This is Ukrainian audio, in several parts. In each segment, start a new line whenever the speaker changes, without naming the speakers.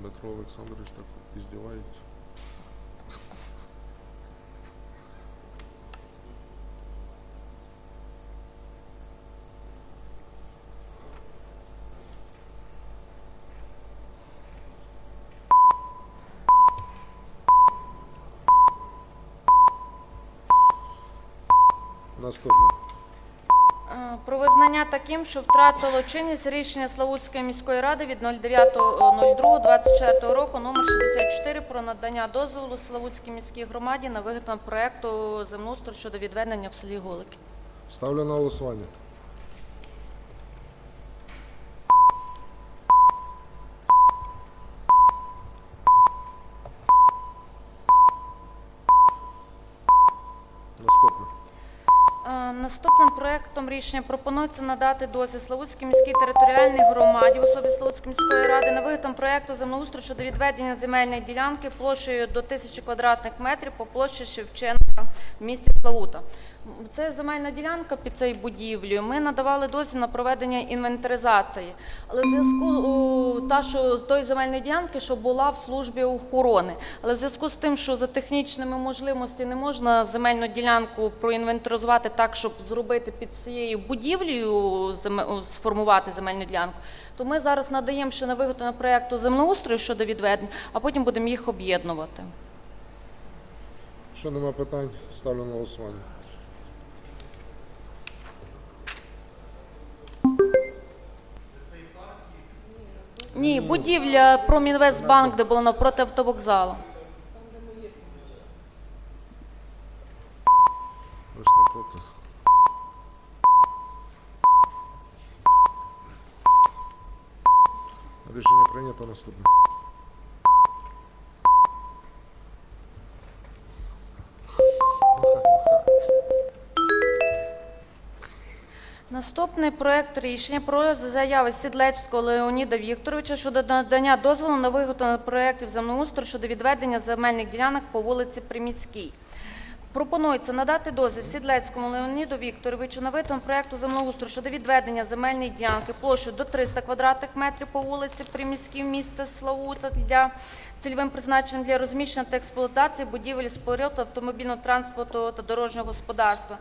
Дмитро Олександрович так издевается. Наступне.
Е, Про визнання таким, що втратило чинність рішення Славутської міської ради від 09.02.24 року номер 64 про надання дозволу Славутській міській громаді на виготовлення проекту землеустрою щодо відведення в селі Голики.
Ставлю на голосування. Наступне.
Е, Наступним проектом рішення пропонується надати дозвіл Славутській міській територіальній громаді особі Славутської міської ради на виготовлення проекту землеустрою щодо відведення земельної ділянки площею до 1000 квадратних метрів по площі Шевченка в місті Славута. Це земельна ділянка під цією будівлею. Ми надавали дозвіл на проведення інвентаризації, але в зв'язку та, що з тої земельної ділянки, що була в службі охорони, але в зв'язку з тим, що за технічними можливостями не можна земельну ділянку проінвентаризувати так, щоб зробити під цією будівлею сформувати земельну ділянку, то ми зараз надаємо ще на виготовлення проєкту землеустрою щодо відведення, а потім будемо їх об'єднувати.
Що нема питань, ставлю на голосування.
Ні, будівля Промінвестбанк, де було навпроти автовокзалу.
Ви ж не проти. Рішення прийнято наступне.
Наступний проект рішення про заяви Сідлецького Леоніда Вікторовича щодо надання дозволу на виготовлення проєктів землеустрою щодо відведення земельних ділянок по вулиці Приміській. Пропонується надати дозвіл Сідлецькому Леоніду Вікторовичу на виготовлення проєкту землеустрою щодо відведення земельної ділянки площею до 300 квадратних метрів по вулиці Приміській міста Славута для цільовим призначенням для розміщення та експлуатації будівель споруд автомобільного транспорту та дорожнього господарства.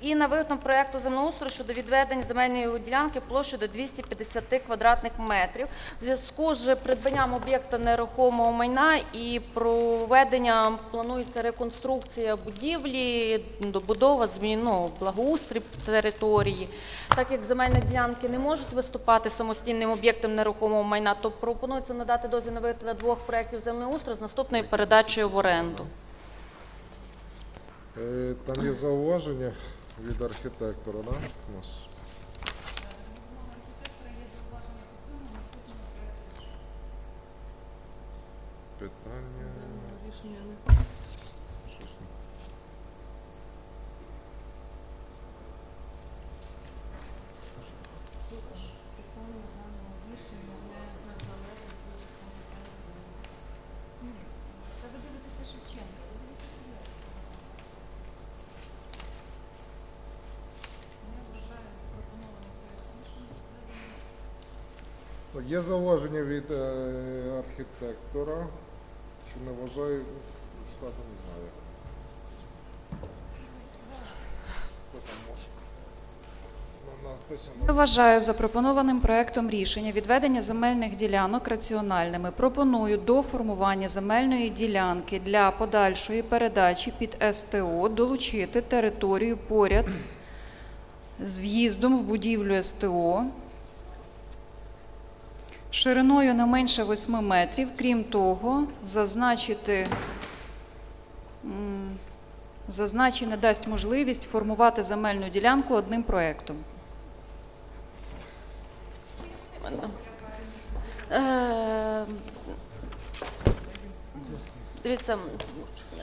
І на виготовлення проєкту землеустрою щодо відведення земельної ділянки площею до 250 квадратних метрів. В зв'язку з придбанням об'єкта нерухомого майна і проведенням планується реконструкція будівлі, добудова, зміну, благоустрій території. Так як земельні ділянки не можуть виступати самостійним об'єктом нерухомого майна, то пропонується надати дозвіл на виготовлення двох проєктів землеустрою з наступною передачею в оренду.
Е, Там є зауваження від архітектора, да? У нас. Питання. Щось не-
Це ви дивитеся Шевченка, ви дивитеся Сідлецького. Не вважаю запропонований проект рішення відведення.
Є зауваження від е, архітектора, що не вважаю, штату не знаю. Хто? Ну,
вважаю запропонованим проектом рішення відведення земельних ділянок раціональними. Пропоную до формування земельної ділянки для подальшої передачі під СТО долучити територію поряд з в'їздом в будівлю СТО шириною не менше 8 метрів. Крім того, зазначити м, зазначене дасть можливість формувати земельну ділянку одним проектом.
Е, Дивіться,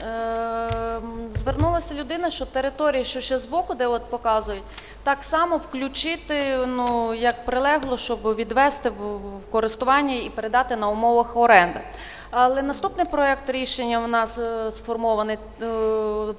е, звернулася людина, що території, що ще збоку, де от показують, так само включити, ну, як прилегло, щоб відвести в користування і передати на умовах оренди. Але наступний проект рішення в нас е, сформований е,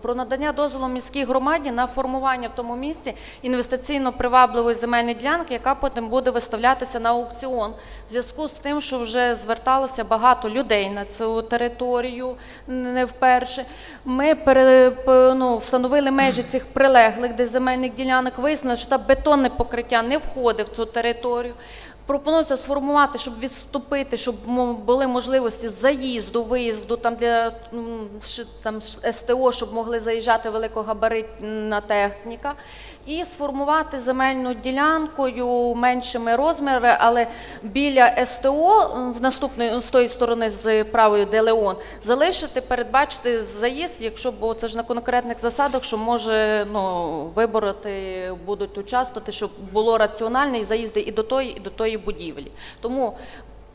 про надання дозволу міській громаді на формування в тому місці інвестиційно привабливої земельної ділянки, яка потім буде виставлятися на аукціон. В зв'язку з тим, що вже зверталося багато людей на цю територію не вперше. Ми пере, ну, встановили межі цих прилеглих де земельних ділянок, визнали, що там бетонне покриття не входить в цю територію. Пропонується сформувати, щоб відступити, щоб були можливості заїзду, виїзду там для там СТО, щоб могли заїжджати великогабаритна техніка, і сформувати земельну ділянкою меншими розмірами, але біля СТО в наступної з тої сторони з правої де Леон залишити, передбачити заїзд, якщо бо це ж на конкретних засадах, що може ну вибороти будуть участвувати, щоб було раціональний заїзди і до тої, і до тої будівлі. Тому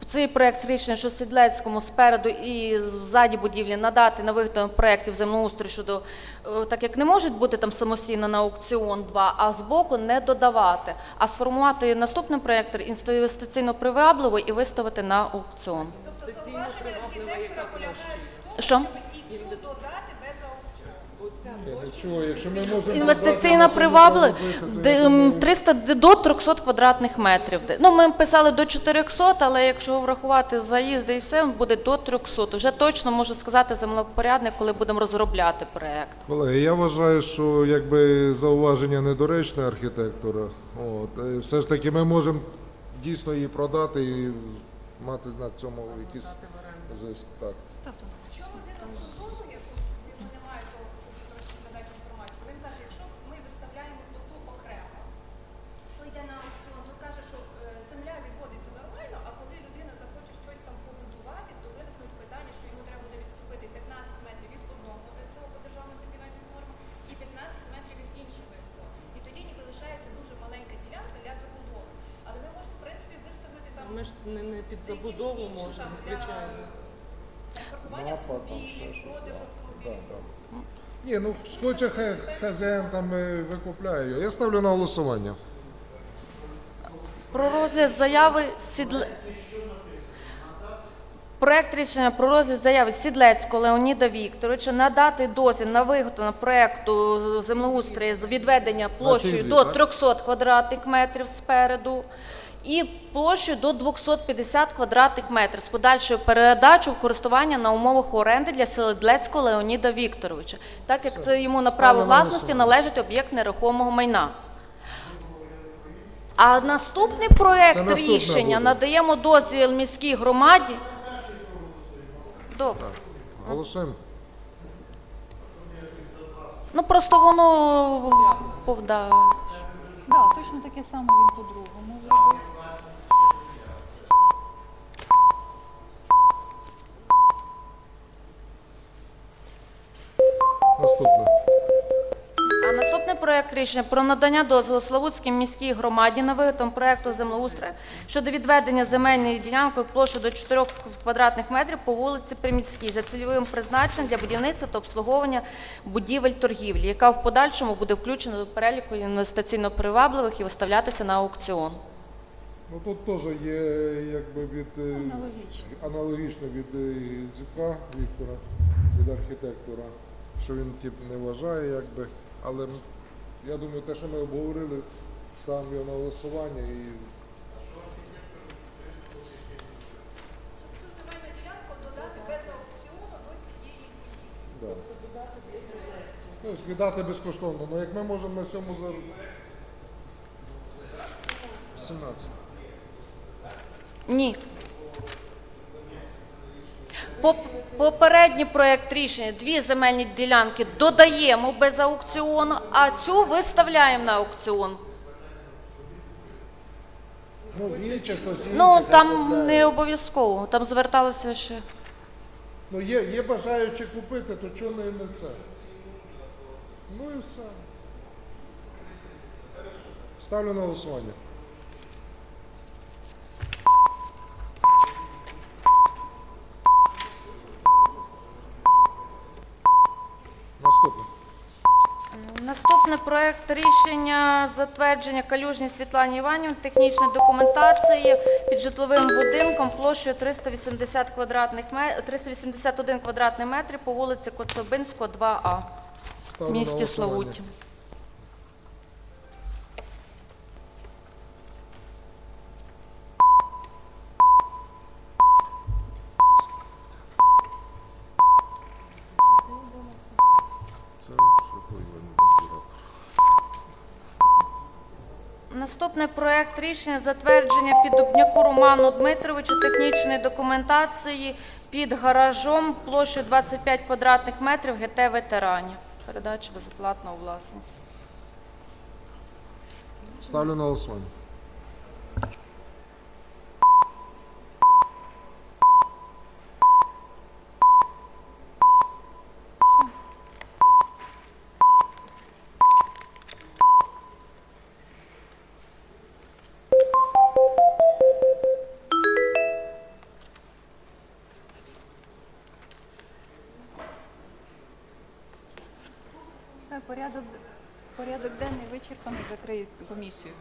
цей проект рішення, що Сідлецькому спереду і ззаді будівлі надати на виготовлення проєктів землеустрою щодо, е, так як не можуть бути там самостійно на аукціон два, а збоку не додавати, а сформувати наступний проєкт інвестиційно привабливий і виставити на аукціон.
Тобто зауваження архітектора полягають в тому,
Що?
щоб і цю додати
м,
думаю,
300 до 300 квадратних метрів. Ну, ми писали до 400, але якщо врахувати заїзди і все, буде до 300. Вже точно може сказати землепорядник, коли будемо розробляти проект.
Колеги, я вважаю, що якби зауваження недоречне архітектора. От, е, все ж таки ми можемо дійсно її продати і мати на цьому якісь зиск. Так.
В чому він обґрунтовує, що його немає, то хочу трошки надати інформацію. Він каже, якщо ми виставляємо плоту окремо, то йде на аукціон, то каже, що е, земля відводиться нормально, а коли людина захоче щось там побудувати, то виникнуть питання, що йому треба буде відступити 15 метрів від одного СТО по державних будівельних нормах і 15 метрів від іншого СТО. І тоді ніби лишається дуже маленька ділянка для забудови. Але ми можемо, в принципі,
ж не, не під забудову
там, для
звичайно.
Паркування автомобілів, продаж автомобілів.
Ні, ну схоче хай хазяїн там е, викупляє його. Я ставлю на голосування.
Про розгляд заяви Сідле... Проект рішення про розгляд заяви Сідлецького Леоніда Вікторовича надати дозвіл на виготовлення проекту землеустрою з відведення площею до 300 квадратних метрів спереду і площею до 250 квадратних метрів з подальшою передачою в користування на умовах оренди для Сідлецького Леоніда Вікторовича, так як це йому на право власності належить об'єкт нерухомого майна. А наступний проект
Це
рішення
буде.
надаємо дозвіл міській громаді. Добре.
Голосуємо.
Ну просто воно пов- да.
Точно таке саме він по-другому зробив.
Наступне.
Наступний проект рішення про надання дозволу Славутській міській громаді на виготовлення проекту землеустрою щодо відведення земельної ділянки площею до 4 квадратних метрів по вулиці Приміській за цільовим призначенням для будівництва та обслуговування будівель торгівлі, яка в подальшому буде включена до переліку інвестиційно привабливих і виставлятися на аукціон.
Ну тут теж є якби від е,
Аналогічно.
аналогічно від е, Дзюка Віктора, від архітектора, що він тип не вважає, якби. Але я думаю, те, що ми обговорили, ставимо його на голосування і
Щоб цю земельну ділянку додати без аукціону до цієї будівлі.
да. Ну, віддати безкоштовно. Ну як ми можемо на цьому за 17.
Ні. Поп- Попередній проект рішення дві земельні ділянки додаємо без аукціону, а цю виставляємо на аукціон.
Ну, інших хтось
Ну там не обов'язково. Там зверталися ще.
Ну, є, є бажаючі купити, то чого не, не це? Ну і все. Ставлю на голосування. Наступне
проект рішення затвердження Калюжній Світлані Іванівні технічної документації під житловим будинком площею 380 квадратних ме- 381 квадратний метр по вулиці Коцобинського, 2А в
на
місті
голосування.
Славуті.
Це.
Наступний проект рішення затвердження Піддубняку Роману Дмитровичу технічної документації під гаражом площею 25 квадратних метрів ГТ ветеранів. Передача безоплатна у власність.
Ставлю на голосування.
Все, порядок, порядок денний вичерпаний, закрию комісію.